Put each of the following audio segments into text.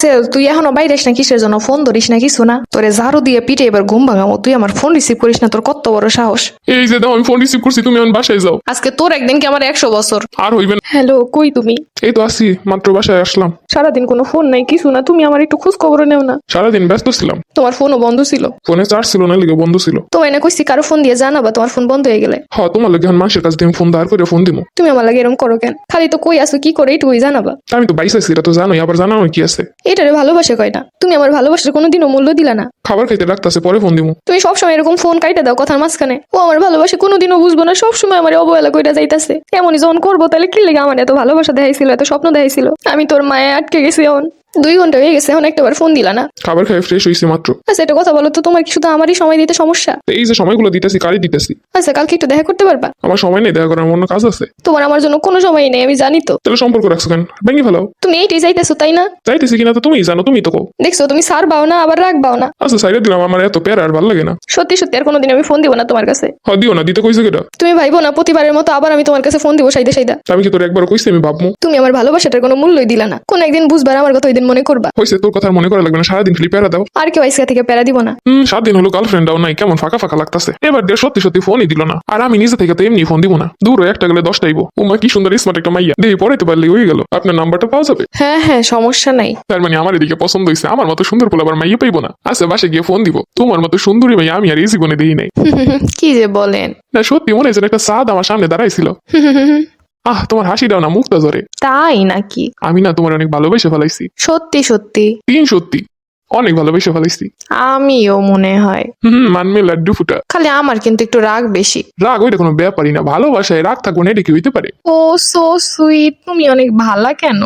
Sell তুই এখনও বাইরেস না কিসের জন্য ফোন ধরিস না কিছু না? তোরে ঝাড়ু দিয়ে পিঠে এবার ঘুম ভাঙাবো। তুই আমার ফোন রিসিভ করিস না তোর কত বড় সাহস। এই যে দাও আমি ফোন রিসিভ করছি তুমি আমার বাসায় যাও। আজকে তোর একদিন কি আমার একশো বছর? আর হইবে না। হ্যালো কই তুমি? এই তো আসি মাত্র বাসায় আসলাম। সারাদিন কোনো ফোন নাই কিছু না তুমি আমার একটু খোঁজ খবর নেও না। সারাদিন ব্যস্ত ছিলাম। তোমার ফোনও বন্ধ ছিল। ফোনে চার্জ ছিল না লিগে বন্ধ ছিল। তো এনে কইছি কারও ফোন দিয়ে জানাবা তোমার ফোন বন্ধ হয়ে গেলে। হ তোমার লাগে মানুষের কাছ থেকে ফোন দাঁড় করে ফোন দিমু। তুমি আমার লাগে এরকম করো কেন? খালি তো কই আসো কি করে এইটুকুই জানাবা। আমি তো বাইসাইছি এটা তো জানোই আবার জানানো কি আছে? এটারে ভালোবাসে কয় না। তুমি আমার ভালোবাসার কোনোদিনও মূল্য দিলা না। খাবার খাইতে রাখতেছে পরে ফোন দিমু। তুমি সবসময় এরকম ফোন কাইটে দাও কথার মাঝখানে। ও আমার ভালোবাসে কোনোদিনও বুঝব না সবসময় আমার অবহেলা কইরা যাইতাছে। এমনই যখন করব তাহলে কি লেগে আমার এত ভালোবাসা দেখাইছিল? এত স্বপ্ন দেখাইছিল। আমি তোর মায়ে আটকে গেছি এখন। দুই ঘণ্টা হয়ে গেছে এখন একটাবার ফোন দিলা না। খাবার খাই ফ্রেশ হয়েছি মাত্র। আচ্ছা এটা কথা বলো তো তোমার কি শুধু আমারই সময় দিতে সমস্যা? তো এই যে সময়গুলো দিতেছি কারি দিতেছি? আচ্ছা কালকে একটু দেখা করতে পারবা? আমার সময় নেই দেখা করার অন্য কাজ আছে। তোমার আমার জন্য কোনো সময় নেই আমি জানি তো। তাহলে সম্পর্ক রাখছো কেন? ভেঙে ফেলাও। তুমি এইটাই চাইতেছো তাই না? চাইতেছি কিনা তো তুমি জানো তুমি তো কও। দেখছ তুমি সার বাও না আবার রাখবাও না। আচ্ছা সাইডে দিলাম আমার এত প্যারা আর ভালো লাগে না। সত্যি সত্যি আর কোনোদিন আমি ফোন দিব না তোমার কাছে। হ দিও না দিতে কইছো কেটা তুমি ভাইবো না প্রতিবারের মতো আবার আমি তোমার কাছে ফোন দিব সাইদা সাইদা। আমি কি তোর একবার কইছি আমি ভাবমু? তুমি আমার ভালোবাসাটার কোনো মূল্যই দিলা না। কোন একদিন বুঝবার আমার কথা ওই দিন মনে করবা? হয়েছে তোর কথা মনে করা লাগবে না সারাদিন খালি প্যারা দাও। আর কেউ আইসকা থেকে প্যারা দিব না। হম সাত দিন হলো গার্লফ্রেন্ডটাও নাই কেমন ফাঁকা ফাঁকা লাগতাছে। এবার দিয়ে সত্যি সত্যি ফোনই দিল না। আর আমি নিজে থেকে তো এমনি ফোন দিব না। দূর একটা গেলে দশটাইব উমা কি সুন্দর স্মার্ট একটা মাইয়া। দেখি পড়াইতে পারলে হয়ে গেল। আপনার নাম্বারটা পাওয়া যাবে? হ্যাঁ হ্যাঁ সমস্যা নাই। তার মানে আমার এদিকে পছন্দ হয়েছে আমার মতো সুন্দর পোলা আবার মাইয়া পাইবো না? আচ্ছা বাসে গিয়ে ফোন দিব। তোমার মতো সুন্দরী মাইয়া আমি আর এই জীবনে দিই নাই। কি যে বলেন। না সত্যি মনে হয়েছে একটা সাদ আমার সামনে দাঁড়াইছিল। আহ তোমার হাসিটাও না মুক্তা জরে তাই নাকি? আমি না তোমার অনেক ভালোবেসে ফেলাইছি। সত্যি সত্যি। তিন সত্যি অনেক ভালোবেসে ফেলাইছি। আমিও মনে হয়। হম মানমে লাড্ডু ফুটা। খালি আমার কিন্তু একটু রাগ বেশি। রাগ ওইটা কোনো ব্যাপারই না ভালোবাসায় রাগ থাকব না এটা কি হইতে পারে? ও সো সুইট তুমি অনেক ভালা কেন?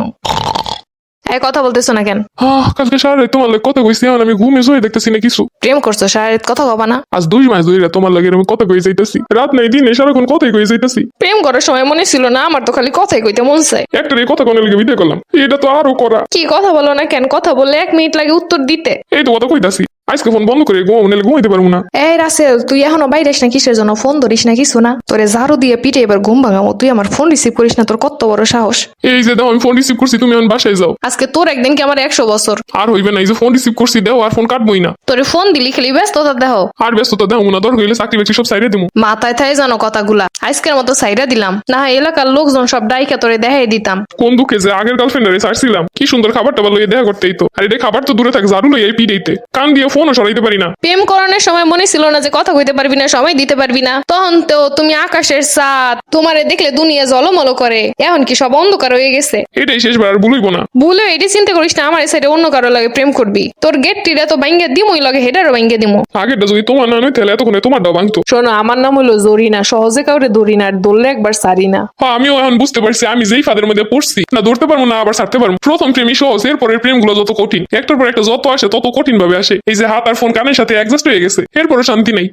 এই কথা বলতেছো না কেন? আহ কালকে সারা রাত তোমার লাগে কথা কইছি এখন আমি ঘুমে শুয়ে দেখতেছি না কিছু। প্রেম করছ সারা রাত কথা কবা না। আজ দুই মাস ধরে তোমার লাগে আমি কথা কই যাইতেছি। রাত নাই দিনে সারাক্ষণ কথাই কই যাইতেছি। প্রেম করার সময় মনে ছিল না আমার তো খালি কথাই কইতে মন চায়। একটা এই কথা কোনে লাগে ভিডিও করলাম। এটা তো আরও করা। কি কথা বলো না কেন? কথা বললে এক মিনিট লাগে উত্তর দিতে। এই তো কথা কইতাছি। আজকে ফোন বন্ধ করে ঘুমাবো নাহলে ঘুমাইতে পারব না। এই রাসেল তুই এখনও বাইরে না কিসের জন্য? ফোন ধরিস না কিছু না? তোরে ঝাড়ু দিয়ে পিঠে এবার ঘুম ভাঙাবো। তুই আমার ফোন রিসিভ করিস না তোর কত বড় সাহস। এই যে দাও আমি ফোন রিসিভ করছি তুমি আমার বাসায় যাও। আজকে তোর একদিন কি আমার একশো বছর? আর হইবে না এই যে ফোন রিসিভ করছি দাও আর ফোন কাটবই না। তোরে ফোন দিলি খালি ব্যস্ততা দেহ। আর ব্যস্ততা দাও না দরকার হইলে চাকরি বাকরি সব সাইডে দিমু। মাথায় থাই জানো কথাগুলা। আজকের মতো সাইডা দিলাম। না হয় এলাকার লোকজন সব ডাইকা তোরে দেখাই দিতাম। কোন দুঃখে যে আগের গার্লফ্রেন্ডারে ছাড়ছিলাম। কি সুন্দর খাবার টাবার লইয়ে দেখা করতেই তো আর এটা খাবার তো দূরে থাক ঝাড়ু লইয়ে পিড়েইতে কান দিয়ে ফোনও সরাইতে পারি না। প্রেম করানোর সময় মনে ছিল না যে কথা কইতে পারবি না সময় দিতে পারবি না। তখন তো তুমি আকাশের সাত তোমারে দেখলে দুনিয়া জলমল করে। এখন কি সব অন্ধকার হয়ে গেছে? এটাই শেষবার আর ভুলইব না। ভুলে এটি চিন্তা করিস না আমার সাইডে অন্য কারও লাগে প্রেম করবি। তোর গেট টিরা তো বাইঙ্গে দিমই লাগে হেডারও বাইঙ্গে দিমু। আগেরটা যদি তোমার না নয় তাহলে এতক্ষণে তোমারটাও ভাঙতো। শোনো আমার নাম হলো জরিনা। সহজে কাউরে ধরি না আর ধরলে একবার সারিনা হ্যাঁ আমিও এখন বুঝতে পারছি আমি যেই ফাদের মধ্যে পড়ছি না ধরতে পারব না আবার ছাড়তে পারব। প্রথম প্রেমই সহজ এরপরের প্রেমগুলো যত কঠিন। একটার পর একটা যত আসে তত কঠিন ভাবে আসে। এই যে হাত আর ফোন কানের সাথে অ্যাডজাস্ট হয়ে গেছে এরপরে শান্তি নেই।